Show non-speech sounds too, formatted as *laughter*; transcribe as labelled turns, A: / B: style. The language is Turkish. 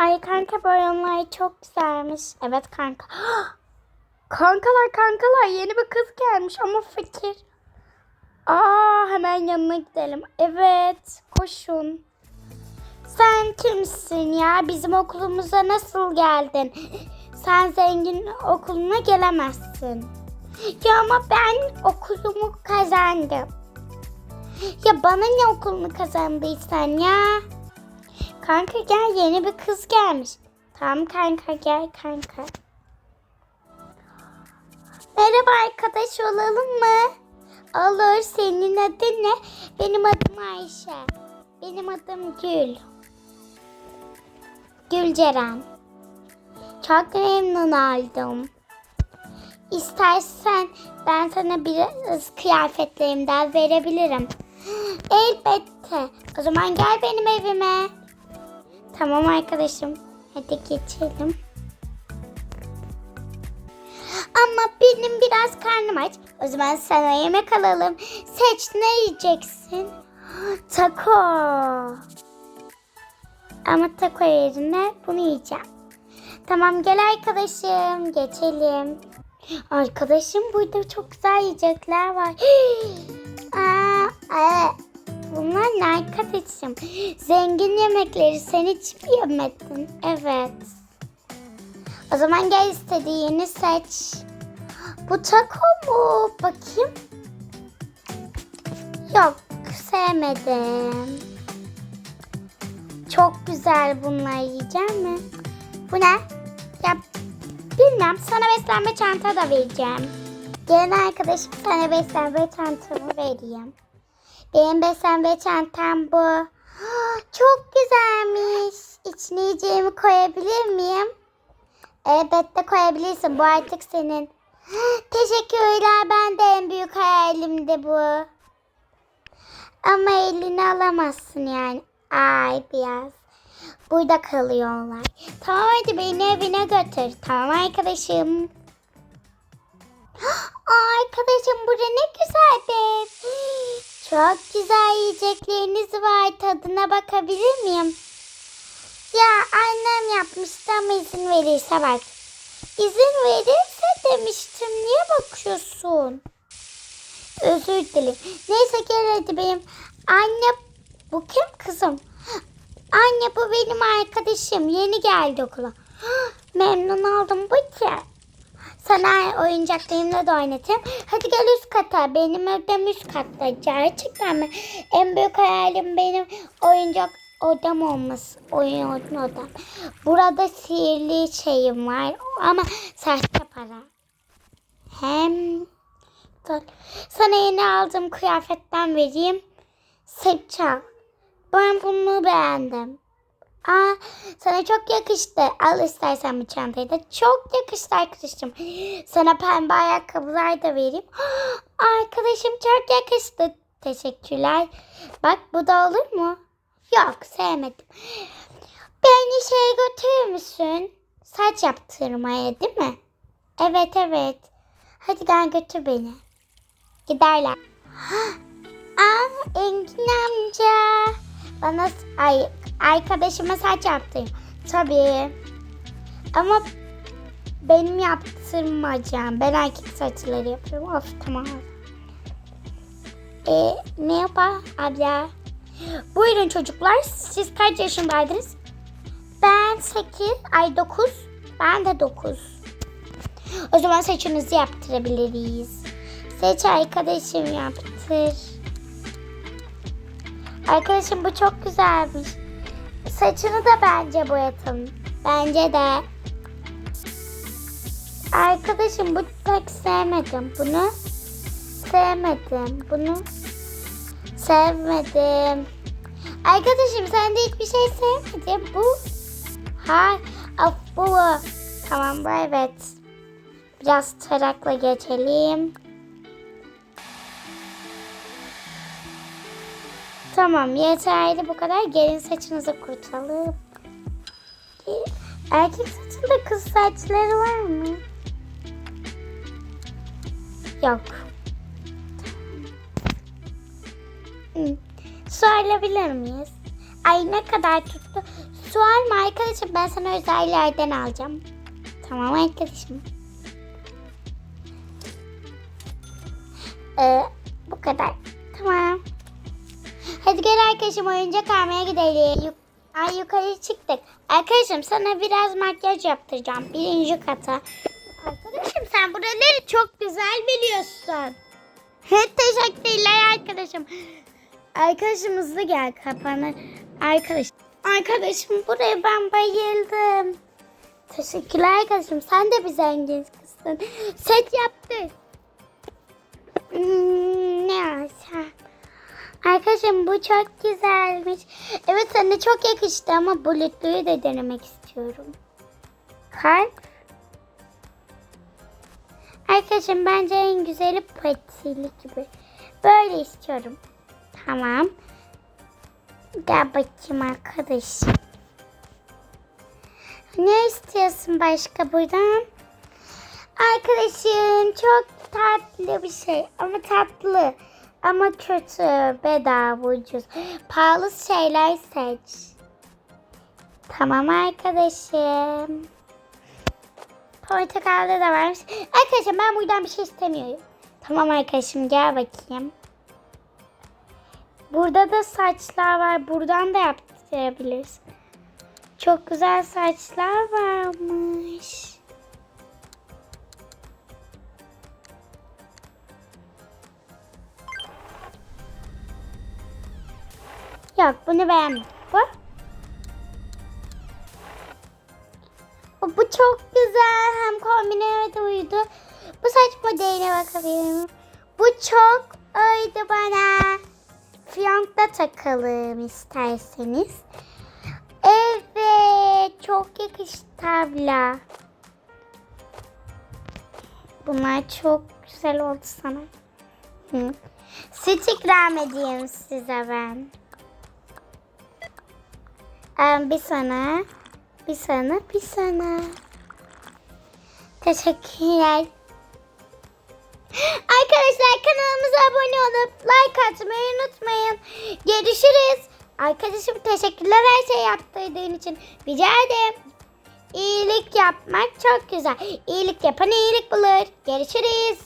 A: Ay kanka boyanlar çok güzelmiş. Evet kanka. *gasps* Kankalar kankalar yeni bir kız gelmiş ama fakir. Aa hemen yanına gidelim. Evet koşun. Sen kimsin ya? Bizim okulumuza nasıl geldin? *gasps* Sen zengin okuluna gelemezsin. Ya ama ben okulumu kazandım. Ya bana ne okulunu kazandıysan ya? Kanka gel yeni bir kız gelmiş. Tamam kanka gel kanka. Merhaba arkadaş olalım mı? Olur. Senin adın ne? Benim adım Ayşe. Benim adım Gül. Gülceren. Çok memnun oldum. İstersen ben sana biraz kıyafetlerimden verebilirim. *gasps* Elbette. O zaman gel benim evime. Tamam arkadaşım. Hadi geçelim. Ama benim biraz karnım aç. O zaman sana yemek alalım. Seç ne yiyeceksin? Taco. Ama taco yerine bunu yiyeceğim. Tamam gel arkadaşım. Geçelim. Arkadaşım burada çok güzel yiyecekler var. *gasps* Aa, aa, ne arkadaşım? Zengin yemekleri sen hiç mi yemedin? Evet. O zaman gel istediğini seç. Bu taco mu? Bakayım. Yok sevmedim. Çok güzel bunlar yiyeceğim mi? Bu ne? Ya bilmem sana beslenme çanta da vereceğim. Gelin arkadaşım sana beslenme çantamı vereyim. Benim beslenme çantam bu. *gasps* Çok güzelmiş. İçine yiyeceğimi koyabilir miyim? Elbette koyabilirsin. Bu artık senin. *gasps* Teşekkürler. Ben de en büyük hayalimdi bu. Ama elini alamazsın yani. Ay biraz. Burada kalıyorlar. Tamam hadi beni evine götür. Tamam arkadaşım. *gasps* Arkadaşım burada ne güzel bir ev. Çok güzel yiyecekleriniz var. Tadına bakabilir miyim? Ya annem yapmıştı ama izin verirse bak. İzin verirse demiştim. Niye bakıyorsun? Özür dilerim. Neyse gel hadi benim. Anne bu kim kızım? Anne bu benim arkadaşım. Yeni geldi okula. *gasps* Memnun oldum bu ki. Sana oyuncaklarımla da oynatayım. Hadi gel üst kata. Benim evim üst katta. Gerçekten mi? En büyük hayalim benim oyuncak odam olması. Oyun odam. Burada sihirli şeyim var. Ama sahte para. Hem. Sana yeni aldığım kıyafetten vereyim. Seç al. Ben bunu beğendim. Aa, sana çok yakıştı. Al istersen bu çantayı da. Çok yakıştı arkadaşım. Sana pembe ayakkabılar da vereyim. *gasps* Arkadaşım çok yakıştı. Teşekkürler. Bak bu da olur mu? Yok sevmedim. Beni şey götürür müsün? Saç yaptırmaya değil mi? Evet evet. Hadi gel götür beni. Giderler. *gasps* Aa, Engin amca. Bana ay arkadaşıma saç yaptırayım. Tabii. Ama benim yaptırmayacağım. Ben erkek saçları yapıyorum. Of tamam. Ee, merhaba abla. Buyurun çocuklar. Siz kaç yaşındaydınız? Ben 8, ay 9. Ben de 9. O zaman saçınızı yaptırabiliriz. Seç arkadaşım yaptır. Arkadaşım bu çok güzelmiş. Saçını da bence boyatın. Bence de. Arkadaşım bu pek sevmedim. Bunu sevmedim. Bunu sevmedim. Arkadaşım sen de hiçbir şey sevmedin. Bu ha af bu. Tamam bu evet. Biraz tarakla geçelim. Tamam yeterli bu kadar. Gelin saçınızı kurtalım. Erkek saçında kız saçları var mı? Yok. Hı. Su alabilir miyiz? Ay ne kadar tuttu. Su alma arkadaşım ben sana özel yerden alacağım. Tamam arkadaşım. Ee, bu kadar. Tamam. Hadi gel arkadaşım oyuncak almaya gidelim. Yuk Ay yukarı çıktık. Arkadaşım sana biraz makyaj yaptıracağım. Birinci kata. Arkadaşım sen buraları çok güzel biliyorsun. *laughs* Teşekkürler arkadaşım. Arkadaşım hızlı gel kapanır. Arkadaş. Arkadaşım buraya ben bayıldım. Teşekkürler arkadaşım. Sen de bir zengin kızsın. Set yaptı. Hmm? Arkadaşım bu çok güzelmiş. Evet sana çok yakıştı ama bulutluyu da denemek istiyorum. Kalp. Arkadaşım bence en güzeli patili gibi. Böyle istiyorum. Tamam. Gel bakayım arkadaşım. Ne istiyorsun başka buradan? Arkadaşım çok tatlı bir şey ama tatlı ama kötü bedava ucuz. Pahalı şeyler seç. Tamam arkadaşım. Portakalda da varmış. Arkadaşım ben buradan bir şey istemiyorum. Tamam arkadaşım gel bakayım. Burada da saçlar var. Buradan da yaptırabiliriz. Çok güzel saçlar varmış. Yok bunu beğenmedim. Bu? Bu çok güzel. Hem kombine de uydu. Bu saç modeline bakabilir miyim? Bu çok uydu bana. Fiyonkta takalım isterseniz. Evet. Çok yakıştı tabla. Bunlar çok güzel oldu sana. Hı. Süt size ben. Bir sana, bir sana, bir sana. Teşekkürler. *gasps* Arkadaşlar kanalımıza abone olup like atmayı unutmayın. Görüşürüz. Arkadaşım teşekkürler her şey yaptırdığın için. Rica ederim. İyilik yapmak çok güzel. İyilik yapan iyilik bulur. Görüşürüz.